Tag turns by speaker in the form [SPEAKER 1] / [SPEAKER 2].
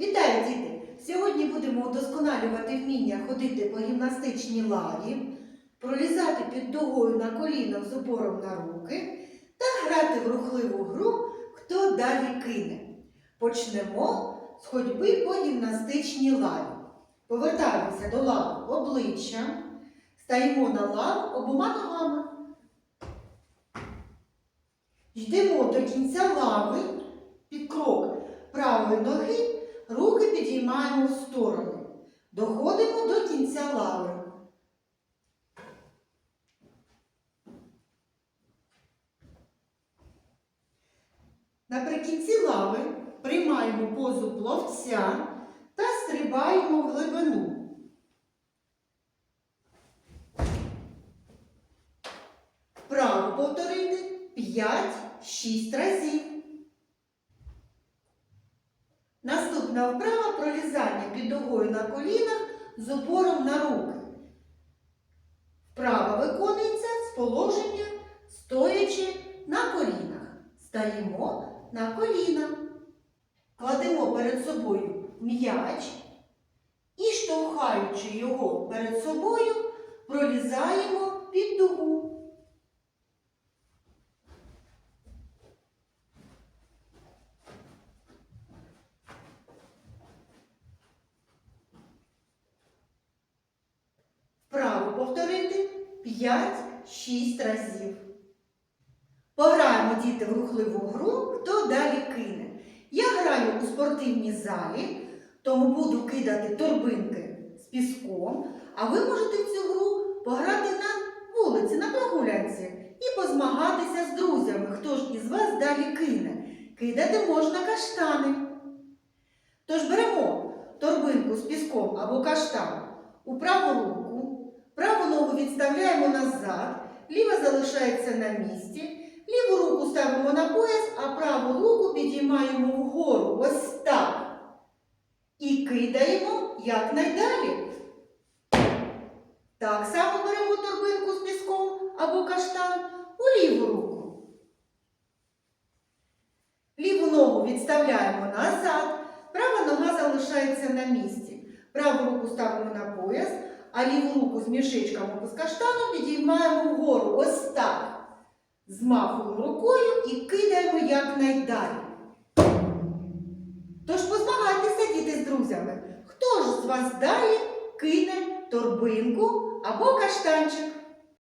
[SPEAKER 1] Вітаю, діти! Сьогодні будемо удосконалювати вміння ходити по гімнастичній лаві, пролізати під дугою на колінах з опором на руки та грати в рухливу гру Хто далі кине. Почнемо з ходьби по гімнастичній лаві. Повертаємося до лави обличчям, стаємо на лаву обома ногами. Йдемо до кінця лави під крок правої ноги, в сторони. Доходимо до кінця лави. Наприкінці лави приймаємо позу пловця та стрибаємо в глибину. Вправо повторити 5-6 разів. Наступна вправа пролізання під ногою на колінах з опором на руки. Вправа виконується з положення стоячи на колінах. Стаємо на коліна. Кладемо перед собою м'яч і, штовхаючи його перед собою, пролізаємо під дугу. Вправо повторити 5-6 разів. Пограємо діти в рухливу гру, хто далі кине. Я граю у спортивній залі, тому буду кидати торбинки з піском, а ви можете цю гру пограти на вулиці, на прогулянці і позмагатися з друзями, хто ж із вас далі кине. Кидати можна каштани. Тож беремо торбинку з піском або каштан у праву руку, праву ногу відставляємо назад, ліва залишається на місці, ліву руку ставимо на пояс, а праву руку підіймаємо вгору. Ось так. І кидаємо якнайдалі. Так само беремо торбинку з піском або каштан у ліву руку. Ліву ногу відставляємо назад, права нога залишається на місці. Праву руку ставимо на пояс, а ліву руку з мішечком або з каштаном підіймаємо вгору. Ось так. Змахуємо рукою і кидаємо якнайдалі. Тож позмагайтеся, діти, з друзями. Хто ж з вас далі кине торбинку або каштанчик?